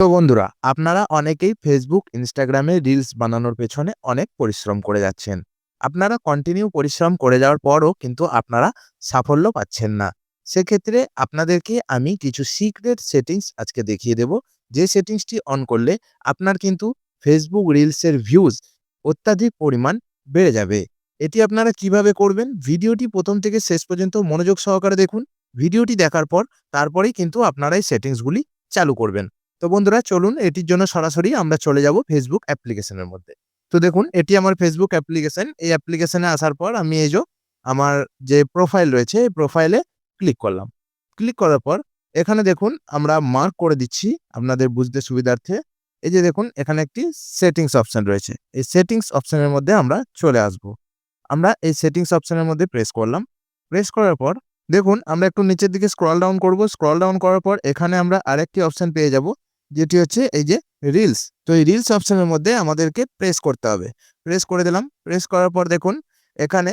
তো বন্ধুরা, আপনারা অনেকেই ফেসবুক ইনস্টাগ্রামে রিলস বানানোর পেছনে অনেক পরিশ্রম করে যাচ্ছেন। আপনারা কন্টিনিউ পরিশ্রম করে যাওয়ার পরও কিন্তু আপনারা সাফল্য পাচ্ছেন না। সেক্ষেত্রে আপনাদেরকে আমি কিছু সিক্রেট সেটিংস আজকে দেখিয়ে দেব। যে সেটিংসটি অন করলে আপনার কিন্তু ফেসবুক রিলসের ভিউজ অত্যাধিক পরিমাণ বেড়ে যাবে। এটি আপনারা কীভাবে করবেন? ভিডিওটি প্রথম থেকে শেষ পর্যন্ত মনোযোগ সহকারে দেখুন। ভিডিওটি দেখার পর তারপরেই কিন্তু আপনারা এই সেটিংসগুলি চালু করবেন। তো বন্ধুরা চলুন এটির জন্য সরাসরি আমরা চলে যাব ফেসবুক অ্যাপ্লিকেশনের মধ্যে। তো দেখুন, এটি আমার ফেসবুক অ্যাপ্লিকেশন। এই অ্যাপ্লিকেশনে আসার পর আমি এই যে আমার যে প্রোফাইল রয়েছে, এই প্রোফাইলে ক্লিক করলাম। ক্লিক করার পর এখানে দেখুন, আমরা মার্ক করে দিচ্ছি আপনাদের বুঝতে সুবিধার্থে। এই যে দেখুন, এখানে একটি সেটিংস অপশন রয়েছে। এই সেটিংস অপশনের মধ্যে আমরা চলে আসব। আমরা এই সেটিংস অপশনের মধ্যে প্রেস করলাম। প্রেস করার পর দেখুন, আমরা একটু নিচের দিকে স্ক্রল ডাউন করব। স্ক্রল ডাউন করার পর এখানে আমরা আরেকটি অপশন পেয়ে যাব। যেটি হচ্ছে এই যে রিলস তো এই রিলস অপশনের মধ্যে আমাদেরকে প্রেস করতে হবে। প্রেস করে দিলাম। প্রেস করার পর দেখুন, এখানে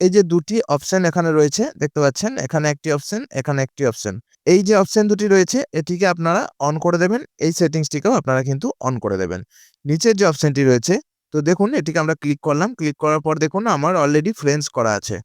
এই যে দুটি অপশন এখানে রয়েছে, দেখতে পাচ্ছেন? এখানে একটি অপশন এখানে একটি অপশন এই যে অপশন দুটি রয়েছে, এটিকে আপনারা অন করে দেবেন। এই সেটিংসটিকেও আপনারা কিন্তু অন করে দেবেন। নিচের যে অপশনটি রয়েছে, তো দেখুন, এটিকে আমরা ক্লিক করলাম। ক্লিক করার পর দেখুন, আমার অলরেডি ফ্রেন্ডস করা আছে।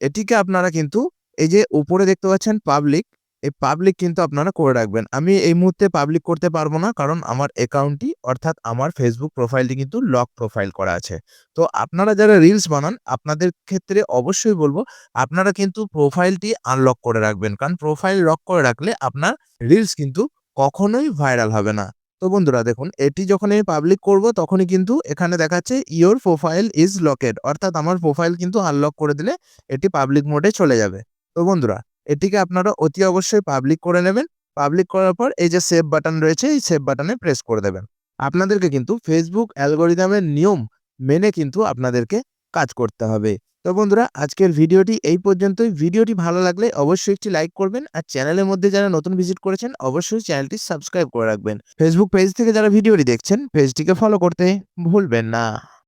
এটিকে আপনারা কিন্তু এই যে উপরে দেখতে পাচ্ছেন পাবলিক এই পাবলিক কিন্তু আপনারা করে রাখবেন। আমি এই মুহূর্তে পাবলিক করতে পারব না, কারণ আমার অ্যাকাউন্টটি অর্থাৎ আমার ফেসবুক প্রোফাইলটি কিন্তু লক প্রোফাইল করা আছে। তো আপনারা যারা রিলস বানান, আপনাদের ক্ষেত্রে অবশ্যই বলব, আপনারা কিন্তু প্রোফাইলটি আনলক করে রাখবেন। কারণ প্রোফাইল লক করে রাখলে আপনার রিলস কিন্তু কখনোই ভাইরাল হবে না। তো বন্ধুরা, দেখুন, এটি যখন আমি পাবলিক করব, তখনই কিন্তু এখানে দেখাচ্ছে ইওর প্রোফাইল ইজ লকেড অর্থাৎ আমার প্রোফাইল কিন্তু আনলক করে দিলে, এটি পাবলিক মোডে চলে যাবে। তো বন্ধুরা এটিকে আপনারা অতি অবশ্যই পাবলিক করে নেবেন। পাবলিক করার পর এই যে সেভ বাটন রয়েছে, এই সেভ বাটনে প্রেস করে দেবেন। আপনাদেরকে কিন্তু ফেসবুক অ্যালগোরিদমের নিয়ম মেনে কিন্তু আপনাদেরকে কাজ করতে হবে। তো বন্ধুরা, আজকের ভিডিওটি এই পর্যন্তই। ভিডিওটি ভালো লাগলে অবশ্যই একটি লাইক করবেন আর চ্যানেলের মধ্যে যারা নতুন ভিজিট করেছেন, অবশ্যই চ্যানেলটি সাবস্ক্রাইব করে রাখবেন। ফেসবুক পেজ থেকে যারা ভিডিওটি দেখছেন পেজটিকে ফলো করতে ভুলবেন না।